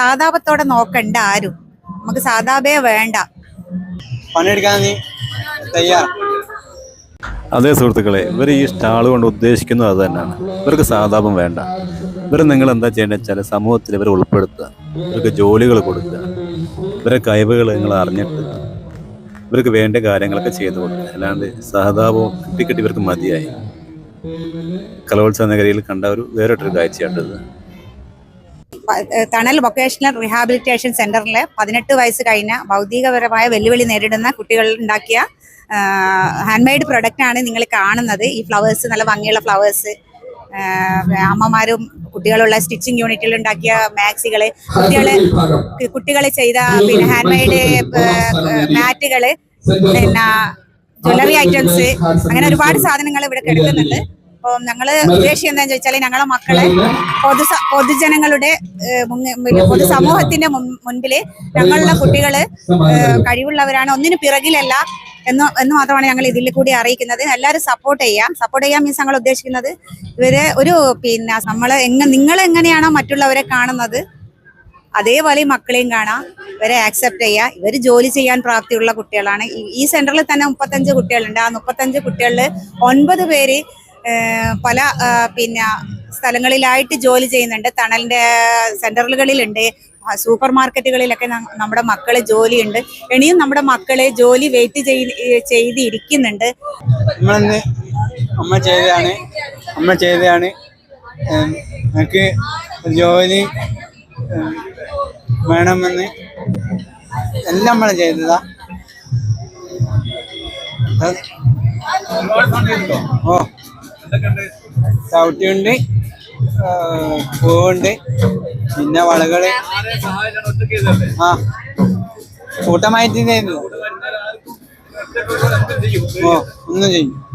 സാതാപത്തോടെ നോക്കണ്ട ആരും. നമുക്ക് സാതാപേ വേണ്ട. പണിയെടുക്കാൻ നീ തയ്യാർ. അതേ സുഹൃത്തുക്കളെ ഇവർ ഈ സ്റ്റാൾ കൊണ്ട് ഉദ്ദേശിക്കുന്നത് അത് തന്നെയാണ്. ഇവർക്ക് സാതാപം വേണ്ട. ഇവർ നിങ്ങൾ എന്താ ചെയ്യേണ്ടത് വെച്ചാൽ സമൂഹത്തിൽ ഇവരെ ഉൾപ്പെടുത്തുക. ഇവർക്ക് ജോലികൾ കൊടുക്കുക. ഇവരെ കഴിവുകൾ നിങ്ങൾ അറിഞ്ഞിട്ട് ഇവർക്ക് വേണ്ട കാര്യങ്ങളൊക്കെ ചെയ്തു കൊടുക്കുക. അല്ലാണ്ട് സഹതാപവും കിട്ടിക്കിട്ടി ഇവർക്ക് മതിയായി. കലോത്സവ നഗരിയിൽ കണ്ട ഒരു വേറിട്ടൊരു കാഴ്ചയാണ് പ- ഏഹ് തണൽ വൊക്കേഷണൽ റീഹാബിലിറ്റേഷൻ സെന്ററിൽ പതിനെട്ട് വയസ്സ് കഴിഞ്ഞ ഭൗതികപരമായ വെല്ലുവിളി നേരിടുന്ന കുട്ടികൾ ഉണ്ടാക്കിയ ഹാൻഡ് മെയ്ഡ് പ്രൊഡക്റ്റ് ആണ് നിങ്ങൾ കാണുന്നത്. ഈ ഫ്ലവേഴ്സ് നല്ല ഭംഗിയുള്ള ഫ്ലവേഴ്സ്. അമ്മമാരും കുട്ടികളുള്ള സ്റ്റിച്ചിങ് യൂണിറ്റിൽ ഉണ്ടാക്കിയ മാക്സികൾ കുട്ടികൾ കുട്ടികളെ ചെയ്ത പിന്നെ ഹാൻഡ് മെയ്ഡ് മാറ്റുകൾ പിന്നെ ജ്വല്ലറി ഐറ്റംസ് അങ്ങനെ ഒരുപാട് സാധനങ്ങൾ ഇവിടെ കിടക്കുന്നുണ്ട്. അപ്പോൾ ഞങ്ങൾ ഉദ്ദേശിക്കുന്നത് എന്താണെന്ന് ചോദിച്ചാൽ ഞങ്ങളെ മക്കളെ പൊതു പൊതുജനങ്ങളുടെ പൊതുസമൂഹത്തിന്റെ മുൻപിൽ മുൻപിൽ ഞങ്ങളുടെ കുട്ടികൾ കഴിവുള്ളവരാണ്. ഒന്നിനു പിറകിലല്ല എന്ന് എന്ന് മാത്രമാണ് ഞങ്ങൾ ഇതിൽ കൂടി അറിയിക്കുന്നത്. എല്ലാവരും സപ്പോർട്ട് ചെയ്യാം. സപ്പോർട്ട് ചെയ്യാൻ മീൻസ് ഞങ്ങൾ ഉദ്ദേശിക്കുന്നത് ഇവർ ഒരു പിന്നെ നമ്മൾ എങ്ങ നിങ്ങൾ എങ്ങനെയാണോ മറ്റുള്ളവരെ കാണുന്നത് അതേപോലെ മക്കളെയും കാണാം. ഇവരെ ആക്സെപ്റ്റ് ചെയ്യുക ഇവർ ജോലി ചെയ്യാൻ പ്രാപ്തിയുള്ള കുട്ടികളാണ്. ഈ- സെന്ററിൽ തന്നെ മുപ്പത്തഞ്ച് കുട്ടികളുണ്ട്. ആ മുപ്പത്തഞ്ച് കുട്ടികളിൽ ഒൻപത് പേര് പല പിന്നെ സ്ഥലങ്ങളിലായിട്ട് ജോലി ചെയ്യുന്നുണ്ട്. തണലിന്റെ സെന്ററുകളിലുണ്ട്. ആ, സൂപ്പർ മാർക്കറ്റുകളിലൊക്കെ നമ്മുടെ മക്കളെ ജോലിയുണ്ട്. ഇനിയും നമ്മുടെ മക്കളെ ജോലി വെയിറ്റ് ചെയ് ചെയ്തിരിക്കുന്നുണ്ട്. അമ്മ ചെയ്തതാണ്. അമ്മ ചെയ്തതാണ്. എനിക്ക് ജോലി വേണമെന്ന്. എല്ലാം നമ്മൾ ചെയ്തതാ. ഓ. ചവിട്ടിയുണ്ട്. പൂവുണ്ട്. പിന്നെ വളകൾ. ആ. കൂട്ടമായിട്ട് ചെയ്യുന്നു ഓ ഒന്നും ചെയ്യും.